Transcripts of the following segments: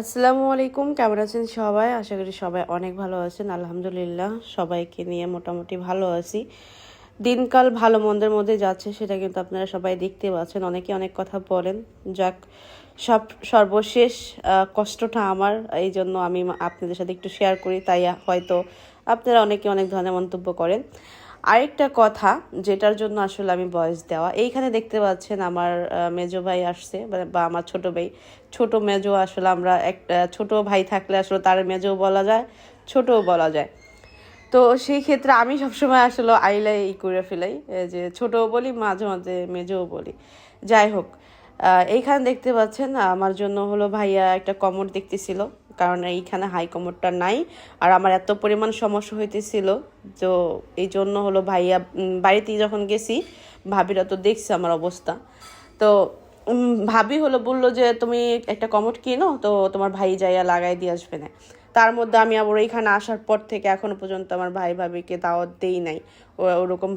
আসসালামু আলাইকুম, কেমন আছেন সবাই? আশা করি সবাই অনেক ভালো আছেন। আলহামদুলিল্লাহ, সবাইকে নিয়ে মোটামুটি ভালো আছি। দিনকাল ভালো মন্দের মধ্যে যাচ্ছে সেটা কিন্তু আপনারা সবাই দেখতে পাচ্ছেন। অনেকে অনেক কথা বলেন। যাক, সব সর্বশেষ কষ্টটা আমার। এই জন্য আমি আপনাদের সাথে একটু শেয়ার করি। তাই হয়তো আপনারা অনেকে অনেক ধরনের মন্তব্য করেন। আরেকটা কথা যেটার জন্য আসলে আমি বয়স দেওয়া। এইখানে দেখতে পাচ্ছেন আমার মেজো ভাই আসছে বা- বা আমার ছোট ভাই। ছোট মেজো আসলে আমরা একটা ছোট ভাই থাকলে আসলে তার মেজো বলা যায়, ছোটও বলা যায়। তো সেই ক্ষেত্রে আমি সবসময় আসলে আইলাই ই করে ফেলাই যে ছোটও বলি, মাঝে মাঝে মেজোও বলি। যাই হোক এইখানে দেখতে পাচ্ছেন, আমার জন্য হলো ভাইয়া একটা কমর দেখতেছিল। কারণ এইখানে হাই কমরটা নাই। আর আমার এত পরিমাণ সমস্যা হইতেছিল তো এই জন্য হলো ভাইয়া উম, বাড়িতে যখন গেছি ভাবিরা তো দেখছে আমার অবস্থা। তো ভাবি হলো বলল যে তুমি একটা কমোড কিনো তো তোমার ভাই যাইয়া লাগাই দিয়ে আসবে না। তার মধ্যে আমি আবার এইখানে আসার পর থেকে এখনও পর্যন্ত আমার ভাই ভাবিকে দাওয়াত দেই নাই। ও ওরকম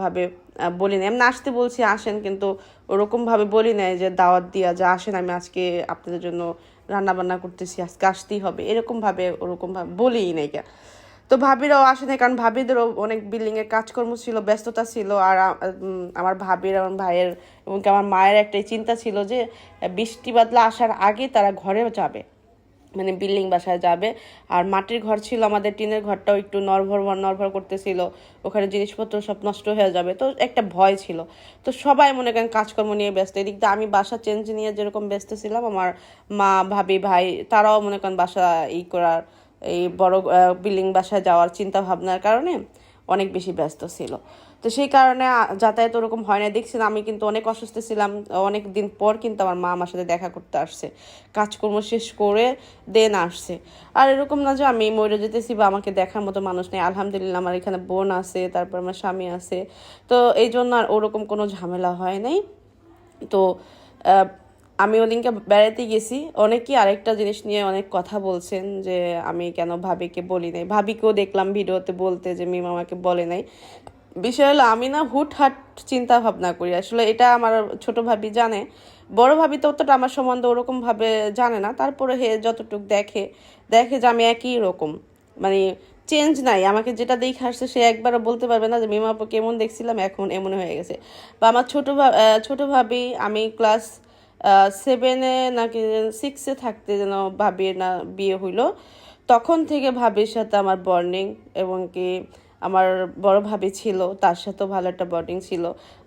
বলি নাই। আমি আসতে বলছি আসেন কিন্তু ওরকমভাবে বলি নাই যে দাওয়াত দিয়া যে আসেন আমি আজকে আপনাদের জন্য রান্না বান্না করতেছি, আজকে আসতেই হবে এরকমভাবে ওরকমভাবে ওরকম ভাবে বলিই নাই কে। তো ভাবিরাও আসে না কারণ ভাবিদেরও অনেক বিল্ডিং এর কাজকর্ম ছিল, ব্যস্ততা ছিল, আর আমার ভাবির আমার ভাইয়ের এবং আমার মায়ের একটাই চিন্তা ছিল যে, বৃষ্টি বাদলা আসার আগে তারা ঘরে যাবে মানে বিল্ডিং বাসায় যাবে। আর মাটির ঘর ছিল, আমাদের টিনের ঘরটাও একটু নরভর নরভর করতেছিল। ওখানে জিনিসপত্র সব নষ্ট হয়ে যাবে। তো একটা ভয় ছিল। তো সবাই মনে করেন কাজকর্ম নিয়ে ব্যস্ত। এদিক দিয়ে আমি বাসা চেঞ্জ নিয়ে যেরকম ব্যস্ত ছিলাম, আমার মা, ভাবি, ভাই, তারাও মনে করেন বাসা ই করার, এই বড় বিল্ডিং বাসায় যাওয়ার চিন্তা ভাবনার কারণে অনেক বেশি ব্যস্ত ছিল। তো সেই কারণে যাতায়াত ওরকম হয় না দেখছেন, আমি কিন্তু অনেক অসুস্থ ছিলাম। অনেক দিন পর কিন্তু আমার মা আমার সাথে দেখা করতে আসছে। কাজকর্ম শেষ করে দেন আসছে। আর এরকম না যে আমি মরে যেতেছি বা আমাকে দেখার মতো মানুষ নেই। আলহামদুলিল্লাহ, আমার এখানে বোন আছে, তারপর আমার স্বামী আছে। তো এই জন্য আর ওরকম কোনো ঝামেলা হয় নাই। তো আমি ওদিনকে বেড়াতে গেছি। অনেকেই আরেকটা জিনিস নিয়ে অনেক কথা বলছেন যে আমি কেন ভাবিকে বলি নাই? ভাবিকেও দেখলাম ভিডিওতে বলতে যে মিম আমাকে বলে নাই। বিষয় হলো আমি না হুটহাট চিন্তা ভাবনা করি। আসলে এটা আমার ছোট ভাবি জানে। বড় ভাবি তো অতটা আমার সম্বন্ধে ওরকমভাবে জানে না। তারপরে হে যতটুক দেখে দেখে যে আমি একই রকম। মানে চেঞ্জ নাই। আমাকে যেটা দেখে আসছে সে একবারও বলতে পারবে না যে মিমাপু কেমন দেখছিলাম? এখন এমন হয়ে গেছে। বা আমার ছোট আহ, ভাবি আমি ক্লাস সেভেনে নাকি সিক্সে থাকতে যেন ভাবির না বিয়ে হইল। তখন থেকে ভাবির সাথে আমার বর্নিং এবং কি আমার বড় ভাবি ছিল, তার সাথেও ভালো একটা বন্ডিং ছিল।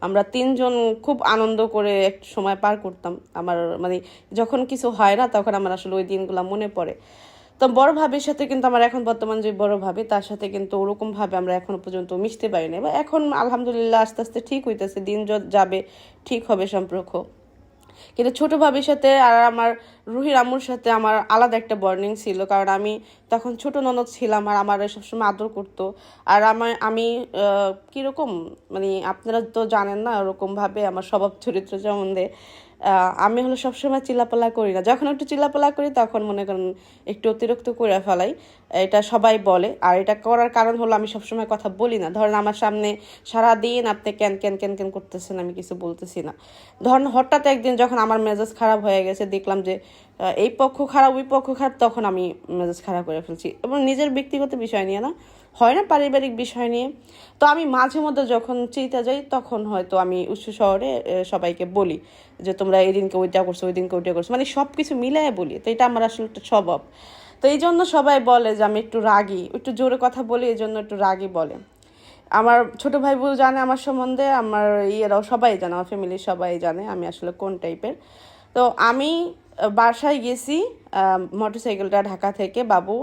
আমরা তিনজন খুব আনন্দ করে এক সময় পার করতাম। আমার মানে যখন কিছু হয় না, তখন আমার আসলে ওই দিনগুলো মনে পড়ে। তো বড় ভাবির সাথে কিন্তু আমার এখন বর্তমান যে বড় ভাবি, তার সাথে কিন্তু ওরকমভাবে আমরা এখনও পর্যন্ত মিশতে পারি না এখন আলহামদুলিল্লাহ আস্তে আস্তে ঠিক হইতেছে, দিন যাবে, ঠিক হবে সম্পর্ক। কিন্তু ছোটো ভাবির সাথে আর আমার রুহির আম্মুর সাথে আমার আলাদা একটা বর্নিং ছিল। কারণ আমি তখন ছোট ননদ ছিলাম আর আমার সবসময় আদর করতো। আর আমার, আমি কীরকম মানে আপনারা তো জানেন না, ওরকমভাবে আমার স্বভাব চরিত্র সম্বন্ধে। আমি হলো সবসময় চিল্লাপালা করি না। যখন একটু চিল্লাপালা করি, তখন মনে করেন একটু অতিরিক্ত করে ফেলাই। এটা সবাই বলে। আর এটা করার কারণ হলো আমি সবসময় কথা বলি না। ধরেন আমার সামনে সারা দিন আপনি ক্যান ক্যান ক্যান ক্যান করতেছেন, আমি কিছু বলতেছি না। ধরেন হঠাৎ একদিন যখন আমার মেজাজ খারাপ হয়ে গেছে, দেখলাম যে এই পক্ষ খারাপ, ওই পক্ষ খারাপ, তখন আমি মেজাজ খারাপ করে ফেলছি। এবং নিজের ব্যক্তিগত বিষয় নিয়ে না হয় না পারিবারিক বিষয় নিয়ে? তো আমি মাঝে মধ্যে যখন চিন্তা যাই, তখন হয়তো আমি উচ্চ শহরে সবাইকে বলি যে, তোমরা এই দিনকে ওইটা করছ ওই দিনকে ওইটা করছ। মানে সব কিছু মিলাই বলি। তো এটা আমার আসলে একটা স্বভাব। তো এই জন্য সবাই বলে যে, আমি একটু রাগী। একটু জোরে কথা বলি এই জন্য একটু রাগী বলে। আমার ছোট ভাই বোন জানে আমার সম্বন্ধে, আমার ইয়েরাও সবাই জানে, আমার ফ্যামিলির সবাই জানে আমি আসলে কোন টাইপের তো আমি বাসায় গেছি মোটরসাইকেলটা ঢাকা থেকে বাবু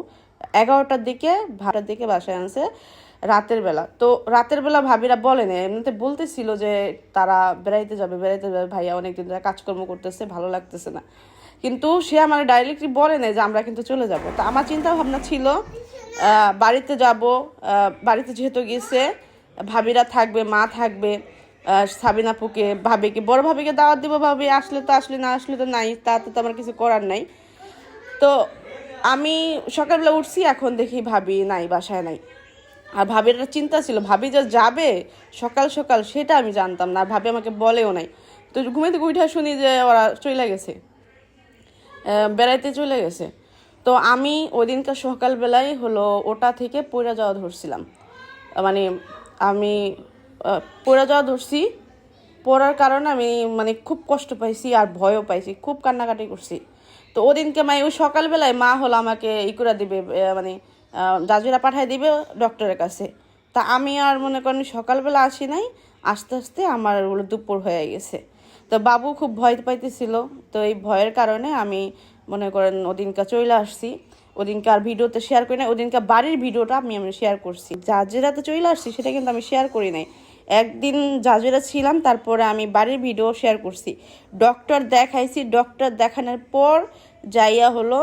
এগারোটার দিকে ভাটার দিকে বাসায় আনছে রাতের বেলা। তো রাতের বেলা ভাবিরা বলে না এমনিতে বলতেছিল যে তারা বেড়াইতে যাবে বেড়াইতে যাবে, ভাইয়া অনেকদিন ধরে কাজকর্ম করতেছে, ভালো লাগতেছে না। কিন্তু সে আমার ডাইরেক্টলি বলে না যে আমরা কিন্তু চলে যাব। তো আমার চিন্তা ভাবনা ছিল বাড়িতে যাব বাড়িতে যেহেতু গেছে, ভাবিরা থাকবে, মা থাকবে সাবিনা পুকে ভাবিকে, বড় ভাবিকে দাওয়াত দিব, ভাবি আসলে তো আসলে না আসলে তো নাই তাতে তো আমার কিছু করার নাই। তো আমি সকালবেলা উঠছি, এখন দেখি ভাবি নাই, বাসায় নাই। আর ভাবির একটা চিন্তা ছিল, ভাবি যে যাবে সকাল সকাল সেটা আমি জানতাম না, আর ভাবি আমাকে বলেও নাই। তো ঘুমে থেকে উঠে শুনি যে ওরা চলে গেছে। বেড়াইতে চলে গেছে। তো আমি ওই দিনকার সকালবেলায় হলো ওটা থেকে পড়ে যাওয়া ধরছিলাম। মানে আমি পড়ে যাওয়া ধরছি, পড়ার কারণে আমি মানে খুব কষ্ট পাইছি আর ভয়ও পাইছি, খুব কান্নাকাটি করছি। তো ওদিনকে মানে ওই সকালবেলায় মা হলো আমাকে ই করে দিবে মানে জাজুরা পাঠায় দিবে ডক্টরের কাছে। তা আমি আর মনে করেন সকালবেলা আসি নাই, আস্তে আস্তে আমার ওগুলো দুপুর হয়ে গেছে। তো বাবু খুব ভয় পাইতেছিল, তো এই ভয়ের কারণে আমি মনে করেন ওদিনকে চলে আসছি। ওদিনকে আর ভিডিওতে শেয়ার করি নাই, ওদিনকে বাড়ির ভিডিওটা আমি আমি শেয়ার করছি। জাজেরাতে চলে আসছি, সেটা কিন্তু আমি শেয়ার করি নাই। একদিন জাজুরা ছিলাম, তারপরে আমি বাড়ির ভিডিও শেয়ার করছি। ডক্টর দেখাইছি ডক্টর দেখানোর পর যাইয়া হলো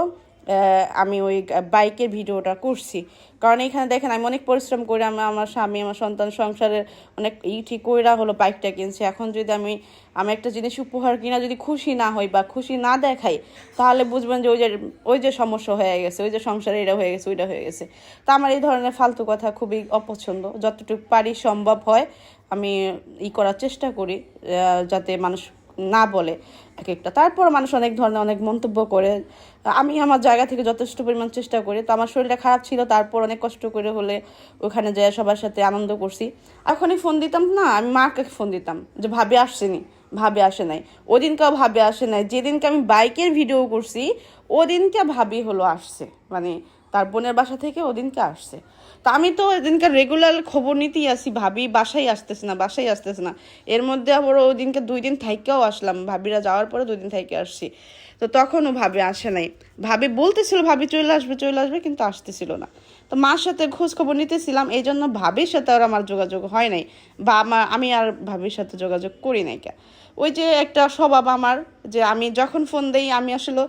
আমি ওই বাইকের ভিডিওটা করছি। কারণ এখানে দেখেন, আমি অনেক পরিশ্রম করে আমি আমার স্বামী, আমার সন্তান সংসারের অনেক ই ঠিক কইরা হলো বাইকটা কিনছি। এখন যদি আমি আমি একটা জিনিস উপহার কিনা যদি খুশি না হই বা খুশি না দেখাই, তাহলে বুঝবেন যে ওই যে ওই যে সমস্যা হয়ে গেছে, ওই যে সংসারে এটা হয়ে গেছে, ওইটা হয়ে গেছে। তা আমার এই ধরনের ফালতু কথা খুবই অপছন্দ। যতটুকু পারি সম্ভব হয়, আমি ই করার চেষ্টা করি যাতে মানুষ না বলে। এক একটা। তারপর মানুষ অনেক ধরনের অনেক মন্তব্য করে। আমি আমার জায়গা থেকে যথেষ্ট পরিমাণ চেষ্টা করি। তো আমার শরীরটা খারাপ ছিল, তারপর অনেক কষ্ট করে হলে ওখানে যাই সবার সাথে আনন্দ করছি। এখনই ফোন দিতাম না, আমি মাকে ফোন দিতাম যে ভাবে আসছেনি ভাবে আসে নাই। ওদিনকেও ভাবে আসে নাই। যেদিনকে আমি বাইকের ভিডিও করছি, ওদিনকে ভাবি হলো আসছে। মানে তার বোনের বাসা থেকে ওদিনকে আসছে। তা আমি তো ওদিনকে রেগুলার খবর নিতেই আসি, ভাবি বাসায় আসতেছে না, বাসায় আসতেছে না। এর মধ্যে আবার ওদিনকে দুই দিন থাইকেও আসলাম, ভাবিরা যাওয়ার পরে দুই দিন থাইকে আসছি। তো তখনও ভাবে আসে নাই। ভাবি বলতেছিল, ভাবি চলে আসবে চলে আসবে, কিন্তু আসতেছিল না। তো মার সাথে খোঁজ খবর নিতেছিলাম এই জন্য ভাবির সাথে আর আমার যোগাযোগ হয় নাই। বা আমার, আমি আর ভাবির সাথে যোগাযোগ করি নাই কে। ওই যে একটা স্বভাব আমার, যে আমি যখন ফোন দেই, আমি আসলে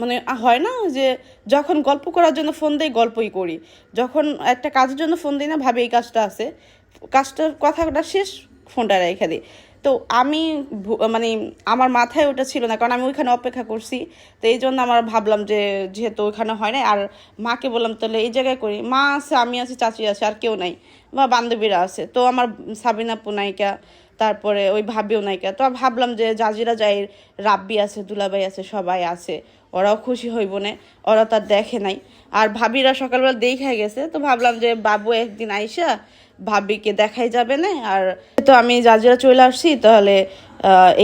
মানে হয় না যে যখন গল্প করার জন্য ফোন দেই গল্পই করি। যখন একটা কাজের জন্য ফোন দিই না, ভাবে এই কাজটা আছে। কাজটার কথাটা শেষ ফোনটা রেখে দিই। তো আমি মানে আমার মাথায় ওটা ছিল না, কারণ আমি ওইখানে অপেক্ষা করছি। তো এই জন্য আমার ভাবলাম যে, যেহেতু ওইখানে হয় না, আর মাকে বললাম, তাহলে এই জায়গায় করি। মা আছে, আমি আছি, চাচি আছে, আর কেউ নাই, বা বান্ধবীরা আছে। তো আমার সাবিনা, পুনাইকা তারপরে ওই ভাবিও নায়িকা তো ভাবলাম যে জাজিরা যাই রাব্বি আছে, দুলাভাই আছে, সবাই আছে। ওরাও খুশি হইব না, ওরা তার দেখে নাই। আর ভাবিরা সকালবেলা দেখাই গেছে, তো ভাবলাম যে বাবু একদিন আইসা ভাবিকে দেখাই যাবে না। আর তো আমি জাজিরা চলে আসছি, তাহলে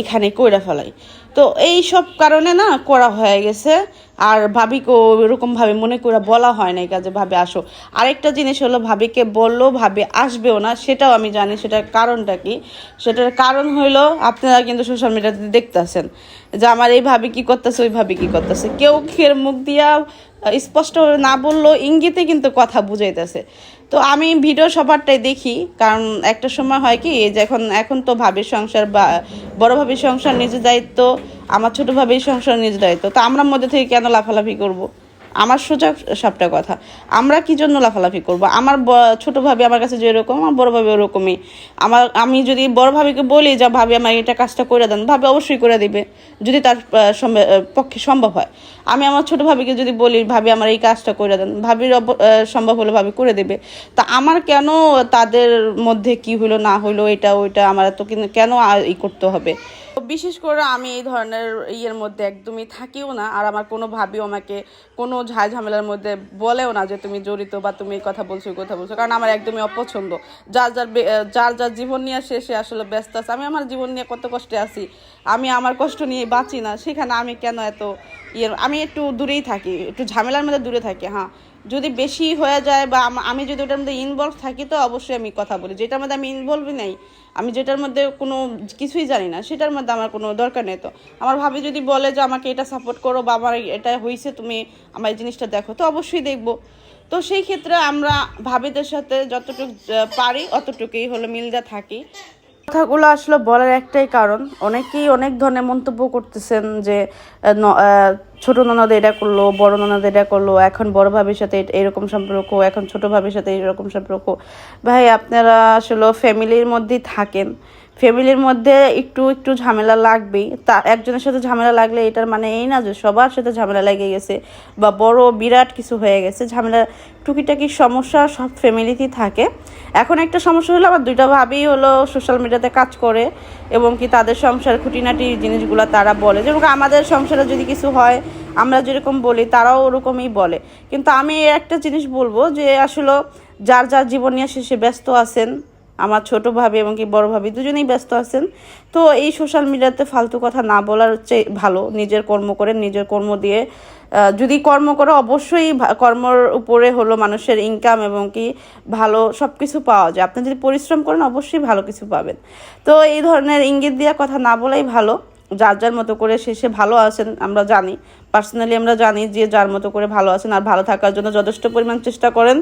এখানে কইরা ফেলাই। তো এই সব কারণে না, করা হয়ে গেছে। আর ভাবিকেও এরকম ভাবে মনে করে বলা হয় না এই কাজে, ভাবে, আসো। আরেকটা জিনিস হলো, ভাবিকে বলল, ভাবে, আসবেও না। সেটাও আমি জানি, সেটার কারণটা কি? সেটার কারণ হইল, আপনারা কিন্তু সোশ্যাল মিডিয়াতে দেখতেছেন যে, আমার এই ভাবি কি করতেছে, ওই ভাবি কি করতেছে? কেউ খের মুখ দিয়া স্পষ্ট না বললেও ইঙ্গিতে কিন্তু কথা বুঝাইতেছে। তো আমি ভিডিও সবারটাই দেখি, কারণ একটা সময় হয় কি যে এখন এখন তো ভাবির সংসার বা বড় ভাবির সংসার নিজের দায়িত্ব আমার ছোট ভাবির সংসার নিজের দায়িত্ব তো আমরা মধ্যে থেকে কেন লাফালাফি করব। আমার সোজা সবটা কথা। আমরা কি জন্য লাফালাফি করব? আমার ব- ছোট ভাবি আমার কাছে যেরকম আমার বড় ভাবি ওরকমই। আমার, আমি যদি বড় ভাবিকে বলি যা, ভাবি, আমার এটা কাজটা করে দেন, ভাবে অবশ্যই করে দিবে, যদি তার পক্ষে সম্ভব হয়। আমি আমার ছোট ভাবিকে যদি বলি, ভাবি, আমার এই কাজটা করে দেন, ভাবির সম্ভব হলে ভাবি করে দেবে। তা আমার কেন তাদের মধ্যে কি হলো না হলো এটা, ওইটা, আমার তো কেন ই করতে হবে? বিশেষ করে আমি এই ধরনের ইয়ের মধ্যে একদমই থাকিও না, আর আমার কোনো ভাবিও আমাকে কোনো ঝাই ঝামেলার মধ্যে বলেও না যে তুমি জড়িত বা তুমি কথা বলছো কথা বলছো। কারণ আমার একদমই অপছন্দ। যার যার যার যার জীবন নিয়ে সে আসলে ব্যস্ত আছে। আমি আমার জীবন নিয়ে কত কষ্টে আছি। আমি আমার কষ্ট নিয়ে বাঁচি না। সেখানে আমি কেন এত ইয়ে? আমি একটু দূরেই থাকি, একটু ঝামেলার মধ্যে দূরে থাকি হ্যাঁ। যদি বেশি হয়ে যায় বা আমি যদি ওটার মধ্যে ইনভলভ থাকি, তো অবশ্যই আমি কথা বলি। যেটার মধ্যে আমি ইনভলভই নেই, আমি যেটার মধ্যে কোনো কিছুই জানি না, সেটার মধ্যে আমার কোনো দরকার নেই তো। আমার ভাবি যদি বলে যে, আমাকে এটা সাপোর্ট করো বা আমার এটা হয়েছে তুমি আমার এই জিনিসটা দেখো, তো অবশ্যই দেখব। তো সেই ক্ষেত্রে আমরা ভাবিদের সাথে যতটুকু পারি, অতটুকুই হলো মিলদা থাকি। কথাগুলো আসলে বলার একটাই কারণ। অনেকেই অনেক ধরনের মন্তব্য করতেছেন যে ছোট ননদ এটা করল, বড় ননদ এটা করল, এখন বড় ভাবির সাথে এরকম সম্পর্ক, এখন ছোট ভাবির সাথে এরকম সম্পর্ক। ভাই, আপনারা আসলে ফ্যামিলির মধ্যেই থাকেন। ফ্যামিলির মধ্যে একটু একটু ঝামেলা লাগবেই। তা একজনের সাথে ঝামেলা লাগলে এটার মানে এই না যে সবার সাথে ঝামেলা লেগে গেছে বা বড় বিরাট কিছু হয়ে গেছে, ঝামেলা টুকিটাকি সমস্যা সব ফ্যামিলিতেই থাকে। এখন একটা সমস্যা হলো আমার দুইটা ভাবেই হলো সোশ্যাল মিডিয়াতে কাজ করে এবং কি তাদের সংসার খুঁটিনাটি জিনিসগুলো তারা বলে। যেমন আমাদের সংসারে যদি কিছু হয়, আমরা যেরকম বলি তারাও ওরকমই বলে। কিন্তু আমি একটা জিনিস বলব যে আসলে যার যার জীবন নিয়ে সে ব্যস্ত আছেন আমার ছোটো ভাবি এবং কি বড় ভাবি দুজনেই ব্যস্ত আছেন। তো এই সোশ্যাল মিডিয়াতে ফালতু কথা না বলার হচ্ছে ভালো, নিজের কর্ম করে, নিজের কর্ম দিয়ে যদি কর্ম করে অবশ্যই কর্মর উপরে হলো মানুষের ইনকাম এবং কি ভালো সব কিছু পাওয়া যায়। আপনি যদি পরিশ্রম করেন অবশ্যই ভালো কিছু পাবেন। তো এই ধরনের ইঙ্গিত দেওয়া কথা না বলাই ভালো। যার যার মতো করে সে ভালো আছেন, আমরা জানি। পার্সোনালি আমরা জানি যে যার মতো করে ভালো আছেন আর ভালো থাকার জন্য যথেষ্ট পরিমাণ চেষ্টা করেন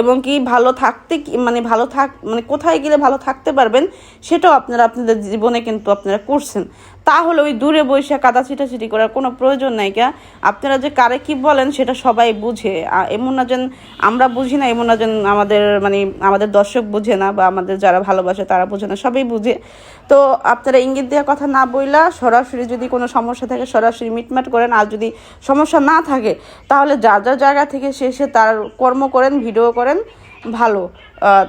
এবং কি ভালো থাকতে মানে ভালো থাক মানে কোথায় গেলে ভালো থাকতে পারবেন সেটাও আপনারা আপনাদের জীবনে কিন্তু আপনারা করছেন। তাহলে ওই দূরে বসে কাদা ছিটাছিটি করার কোনো প্রয়োজন নাই কা? আপনারা যে কারে কি বলেন সেটা সবাই বুঝে। এমন না যেন আমরা বুঝি না, এমন না যেন আমাদের মানে আমাদের দর্শক বুঝে না বা আমাদের যারা ভালোবাসে তারা বুঝে না, সবাই বুঝে। তো আপনারা ইঙ্গিত দেওয়ার কথা না বইলা সরাসরি যদি কোনো সমস্যা থাকে সরাসরি মিটমাট করেন। আর যদি সমস্যা না থাকে, তাহলে যার যার জায়গা থেকে সে সে তার কর্ম করেন, ভিডিও করেন, ভালো।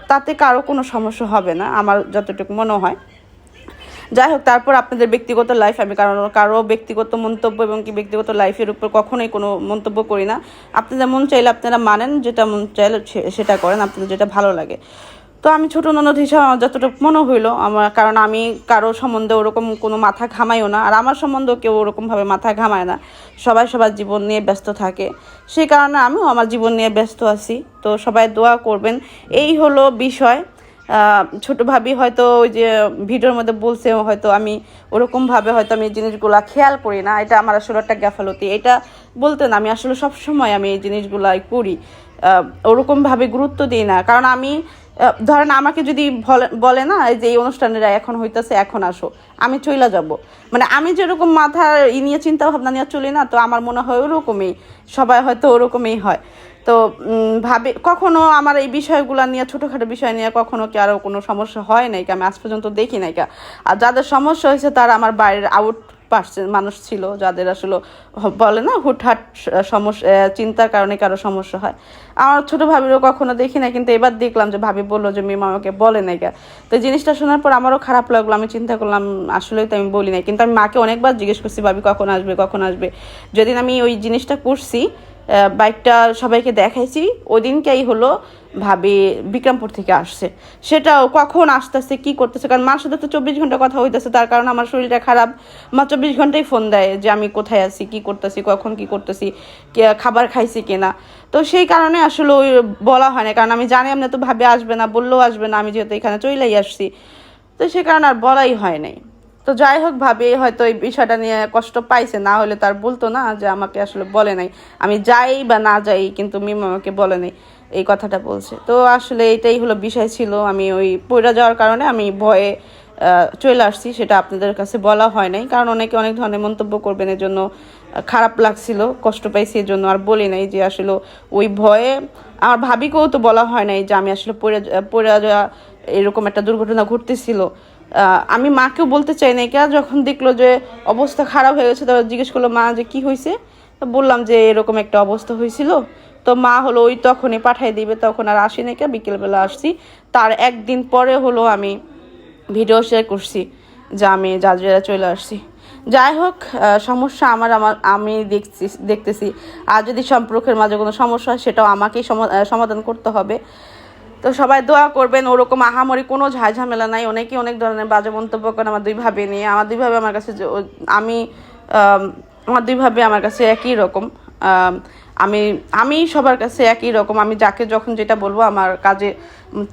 তাতে কারও কোনো সমস্যা হবে না, আমার যতটুকু মনে হয়। যাই হোক, তারপর আপনাদের ব্যক্তিগত লাইফ আমি কারণ কারও ব্যক্তিগত মন্তব্য এবং কি ব্যক্তিগত লাইফের উপর কখনোই কোনো মন্তব্য করি না। আপনাদের মন চাইলে আপনারা মানেন, যেটা মন চাইলে সেটা করেন, আপনাদের যেটা ভালো লাগে। তো আমি ছোট ননদ হিসাবে আমার যতটুকু মনে হইল, আমার কারণ আমি কারও সম্বন্ধে ওরকম কোনো মাথা ঘামাইও না, আর আমার সম্বন্ধেও কেউ ওরকমভাবে মাথা ঘামায় না। সবাই সবার জীবন নিয়ে ব্যস্ত থাকে। সেই কারণে আমিও আমার জীবন নিয়ে ব্যস্ত আছি। তো সবাই দোয়া করবেন। এই হলো বিষয়। ছোট ভাবি হয়তো ওই যে ভিডিওর মধ্যে বলছে, হয়তো আমি ওরকমভাবে হয়তো আমি জিনিসগুলা খেয়াল করি না। এটা আমার আসলে একটা গ্যাফালতি। এটা বলতে না, আমি আসলে সব সময় আমি এই জিনিসগুলাই করি। ওরকমভাবে গুরুত্ব দিই না। কারণ আমি ধরেন আমাকে যদি বলে- না যে এই অনুষ্ঠানেরা এখন হইতেছে, এখন আসো, আমি চইলা যাব। মানে আমি যেরকম মাথার ই নিয়ে চিন্তা ভাবনা নিয়ে চলি না, তো আমার মনে হয় ওরকমই, সবাই হয়তো ওরকমই হয়। তো ভাবে, কখনো আমার এই বিষয়গুলো নিয়ে, ছোটোখাটো বিষয় নিয়ে কখনো কি আরও কোনো সমস্যা হয় নাই আমি আজ পর্যন্ত দেখি নাই আর যাদের সমস্যা হয়েছে, তারা আমার বাইরের আউট পার্সেন মানুষ ছিল, যাদের আসলে বলে না, হুটহাট সমস্যা চিন্তার কারণে কারও সমস্যা হয়। আমার ছোটো ভাবিরও কখনো দেখি না কিন্তু এবার দেখলাম যে, ভাবি বলল যে মিম আমাকে বলে নাই তো জিনিসটা শোনার পর আমারও খারাপ লাগল। আমি চিন্তা করলাম, আসলেই তো আমি বলি নাই। কিন্তু আমি মাকে অনেকবার জিজ্ঞেস করছি, ভাবি, কখন আসবে কখন আসবে? যেদিন আমি ওই জিনিসটা করছি বাইকটা সবাইকে দেখাইছি। ওই দিনকেই হলো ভাবি বিক্রমপুর থেকে আসছে। সেটাও কখন আসতেছে, কি করতেছে? কারণ মার সাথে তো চব্বিশ ঘণ্টা কথা হইতেছে, তার কারণ আমার শরীরটা খারাপ। মা চব্বিশ ঘন্টাই ফোন দেয় যে আমি কোথায় আছি, কি করতেছি, কখন কি করতেছি খাবার খাইছি কিনা। তো সেই কারণে আসলে ওই বলা হয় না, কারণ আমি জানি আপনি তো ভাবে আসবে না, বললেও আসবে না, আমি যেহেতু এখানে চলেই আসছি। তো সে কারণে আর বলাই হয় নাই। তো যাই হোক ভাবে, হয়তো এই বিষয়টা নিয়ে কষ্ট পাইছে, না হলে তার বলতো না যে আমাকে আসলে বলে নাই। আমি যাই বা না যাই, কিন্তু মিম আমাকে বলে নাই, এই কথাটা বলছে। তো আসলে এটাই হলো বিষয় ছিল, আমি ওই পড়ে যাওয়ার কারণে আমি ভয়ে চলে আসছি, সেটা আপনাদের কাছে বলা হয় নাই। কারণ অনেকে অনেক ধরনের মন্তব্য করবেন এর জন্য খারাপ লাগছিল, কষ্ট পাইছি এর জন্য আর বলি নাই যে আসলে ওই ভয়ে। আমার ভাবিকেও তো বলা হয় নাই যে আমি আসলে পড়ে পড়ে যাওয়া এরকম একটা দুর্ঘটনা ঘটতেছিল। আমি মাকেও বলতে চাই না কে যখন দেখল যে অবস্থা খারাপ হয়ে গেছে, তখন জিজ্ঞেস করল, মা, যে কি হয়েছে বললাম যে এরকম একটা অবস্থা হয়েছিল তো মা হলো ওই তখনই পাঠিয়ে দিবে, তখন আর আসি না নাকি বিকেলবেলা আসছি। তার একদিন পরে হলো আমি ভিডিও শেয়ার করছি যে আমি জাজরিয়া চলে আসছি। যাই হোক সমস্যা আমার আমার, আমি দেখছি, দেখতেছি। আর যদি সম্পর্কের মাঝে কোনো সমস্যা হয়, সেটাও আমাকেই সমা- সমাধান করতে হবে। তো সবাই দোয়া করবেন, ওরকম আহামরি কোনো ঝামেলা নাই। অনেকেই অনেক ধরনের বাজে মন্তব্য করেন আমার দুই ভাবে নিয়ে। আমার দুই ভাবে আমার কাছে আমি আমার দুই ভাবে আমার কাছে একই রকম। আমি আমি সবার কাছে একই রকম। আমি যাকে যখন যেটা বলব আমার কাজে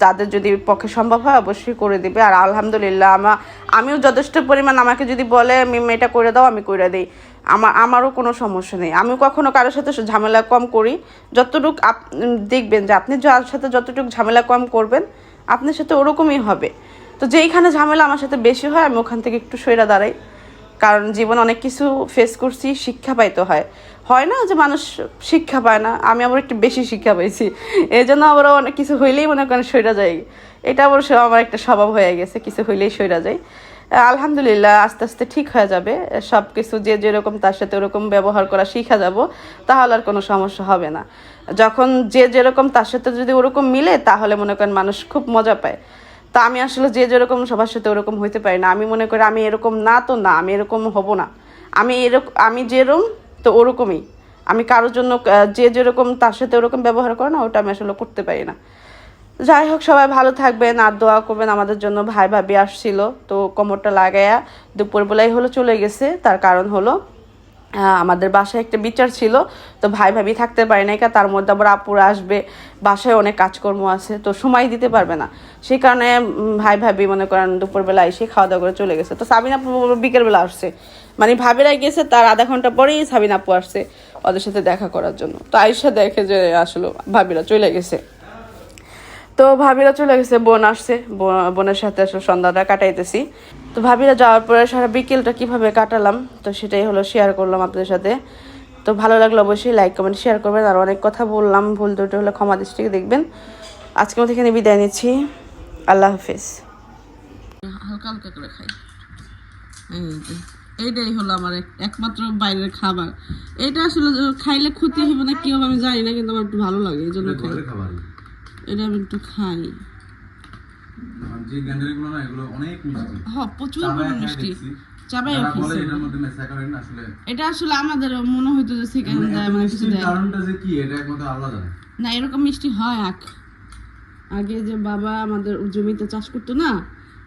তাদের যদি পক্ষে সম্ভব হয় অবশ্যই করে দিবে। আর আলহামদুলিল্লাহ আমা, আমিও যথেষ্ট পরিমাণ আমাকে যদি বলে মিম এটা করে দাও, আমি করে দিই। আমার আমারও কোনো সমস্যা নেই। আমিও কখনো কারোর সাথে ঝামেলা কম করি। যতটুক আপ দেখবেন যে আপনি যার সাথে যতটুকু ঝামেলা কম করবেন, আপনার সাথে ওরকমই হবে। তো যেইখানে ঝামেলা আমার সাথে বেশি হয়, আমি ওখান থেকে একটু সইরা দাঁড়াই। কারণ জীবনে অনেক কিছু ফেস করছি, শিক্ষা পাইতে হয়। হয় না যে মানুষ শিক্ষা পায় না, আমি আবার একটু বেশি শিক্ষা পাইছি। এই জন্য আবার অনেক কিছু হইলেই মনে করেন সইরা যাই। এটা অবশ্য আমার একটা স্বভাব হয়ে গেছে, কিছু হইলেই সইরা যায় আলহামদুলিল্লাহ, আস্তে আস্তে ঠিক হয়ে যাবে। সব কিছু যে যেরকম তার সাথে ওরকম ব্যবহার করা শিখা যাব, তাহলে আর কোনো সমস্যা হবে না। যখন যে যেরকম তার সাথে যদি ওরকম মিলে, তাহলে মনে করেন মানুষ খুব মজা পায়। তা আমি আসলে যে যেরকম সবার সাথে ওরকম হইতে পারি না। আমি মনে করি আমি এরকম না তো না, আমি এরকম হব না। আমি এরকম আমি যেরকম তো ওরকমই। আমি কারোর জন্য যে যেরকম তার সাথে ওরকম ব্যবহার করে না, ওটা আমি আসলে করতে পারি না। যাই হোক, সবাই ভালো থাকবেন আর দোয়া করবেন আমাদের জন্য। ভাই ভাবি আসছিল, তো কোমরটা লাগাইয়া দুপুরবেলায় হলো চলে গেছে। তার কারণ হলো আমাদের বাসায় একটা বিচার ছিল, তো ভাই ভাবি থাকতে পারে না তার মধ্যে আবার আপুরা আসবে, বাসায় অনেক কাজকর্ম আছে, তো সময় দিতে পারবে না। সেই কারণে ভাই ভাবি মনে করেন দুপুরবেলা এসে খাওয়া দাওয়া করে চলে গেছে। তো সাবিনা আপু বিকেলবেলা আসছে। মানে ভাবিরা গেছে, তার আধা ঘণ্টা পরেই সাবিনা আপু আসছে, ওদের সাথে দেখা করার জন্য। তো আয়সা দেখে যে আসলো, ভাবিরা চলে গেছে। তো ভাবিরা চলে গেছে বোন আসছে। বোনের সাথে আসলে সন্ধ্যাটা কাটাইতেছি। তো ভাবিরা যাওয়ার পরে সারা বিকেলটা কীভাবে কাটালাম তো সেটাই হলো শেয়ার করলাম আপনাদের সাথে। তো ভালো লাগল অবশ্যই লাইক কমেন্ট শেয়ার করবেন। আর অনেক কথা বললাম ভুল দুটো হলে ক্ষমা দৃষ্টিকে দেখবেন। আজকের মতো এখানে বিদায় নিচ্ছি। আল্লাহ হাফিজ। হালকা হালকা করে খাই। এইটাই হলো আমার একমাত্র বাইরের খাবার। এটা আসলে খাইলে ক্ষতি হবে না কি হবে আমি জানি না কিন্তু আমার একটু ভালো লাগে এই জন্য খাই। খাবার এটা আমি একটু খাই। যে গ্যান্ডারিগুলো না এগুলো অনেক মিষ্টি। হ্যাঁ প্রচুর এটা আসলে আমাদের মনে হইতো যে সেকেন্ড এত দেয় মানে কিছু দেয় কারণটা যে কি এটা একমাত্র আল্লাহ জানে। না এরকম মিষ্টি হয় আখ। আগে যে বাবা আমাদের জমিতে চাষ করতো না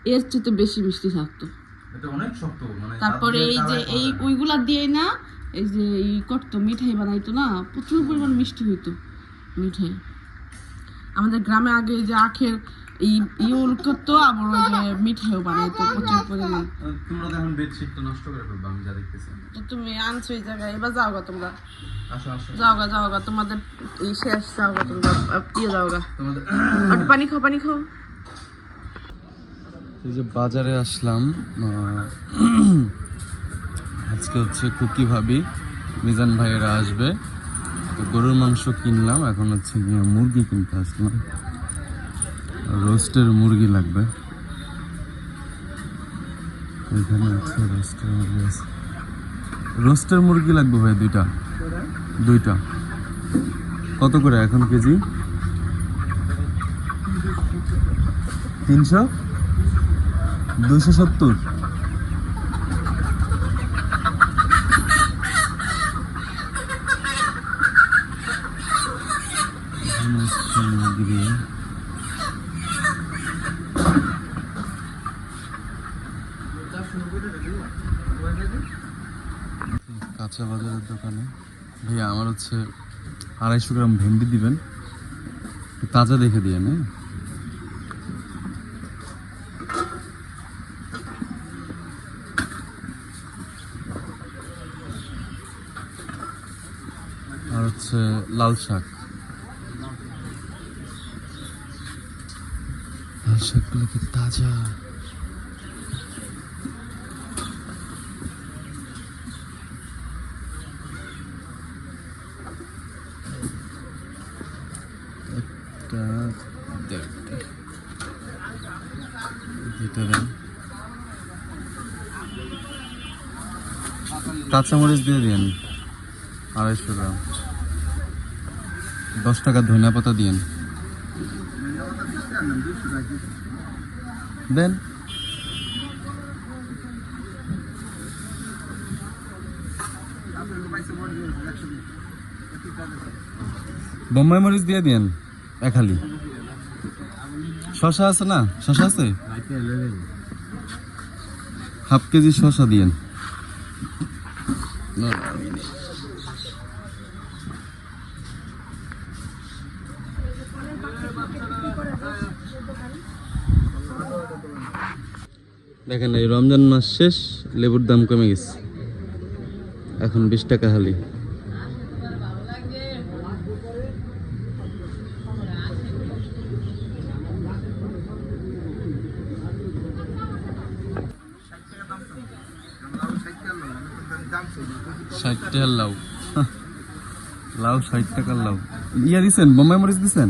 এর চেয়ে তো বেশি মিষ্টি থাকতো। মানে তারপরে এই যে এই। ওইগুলা দিয়ে না এই যে এই করতো মিঠাই বানাইতো না প্রচুর পরিমাণ মিষ্টি হইতো মিঠাই। আমাদের গ্রামে আগে যে আখের এই ইউল করতো আবার ওই যে মিঠাইও বানাইতো প্রচুর পরিমাণ। তোমরা তো এখন বেডশিটটা নষ্ট করে ফেলবে আমি যা দেখতেছি তুমি আনছো এই জায়গায় এবার যাও গা তোমরা। যাও গা যাও গা তোমাদের এই শেষ যাও গা তোমরা। দিয়ে যাও গা। তোমাদের পানি খাও পানি খাও। এই যে বাজারে আসলাম আজকে হচ্ছে কুকি ভাবি মিজান ভাইয়েরা আসবে। তো গরুর মাংস কিনলাম, এখন হচ্ছে গিয়ে মুরগি কিনতে আসলাম। রোস্টের মুরগি লাগবে। এখানে আছে রোস্টের মুরগি রোস্টের মুরগি লাগবে ভাই দুইটা। দুইটা। কত করে এখন কেজি? তিনশো? দুশো সত্তর। কাঁচা বাজারের দোকানে। ভাইয়া, আমার হচ্ছে আড়াইশো গ্রাম ভেন্ডি দিবেন। তাজা দেখে দিয়ে না আর হচ্ছে লাল শাক। লাল শাকগুলো কি তাজা একটা কাঁচামরিচ দিয়ে দিন আড়াইশো গ্রাম। দশ টাকা ধনিয়া পাতা দিন দেন। বোম্বাই মরিচ দিয়ে দিন এক হালি। শশা আছে না? শশা আছে? হাফ কেজি শশা দিয়েন। দেখেন এই রমজান মাস শেষ, লেবুর দাম কমে গেছে। এখন বিশ টাকা হালি। ষাট টাকার লাউ। লাউ ষাট টাকার লাউ। ইয়া দিছেন, বোম্বাই মরিচ দিছেন?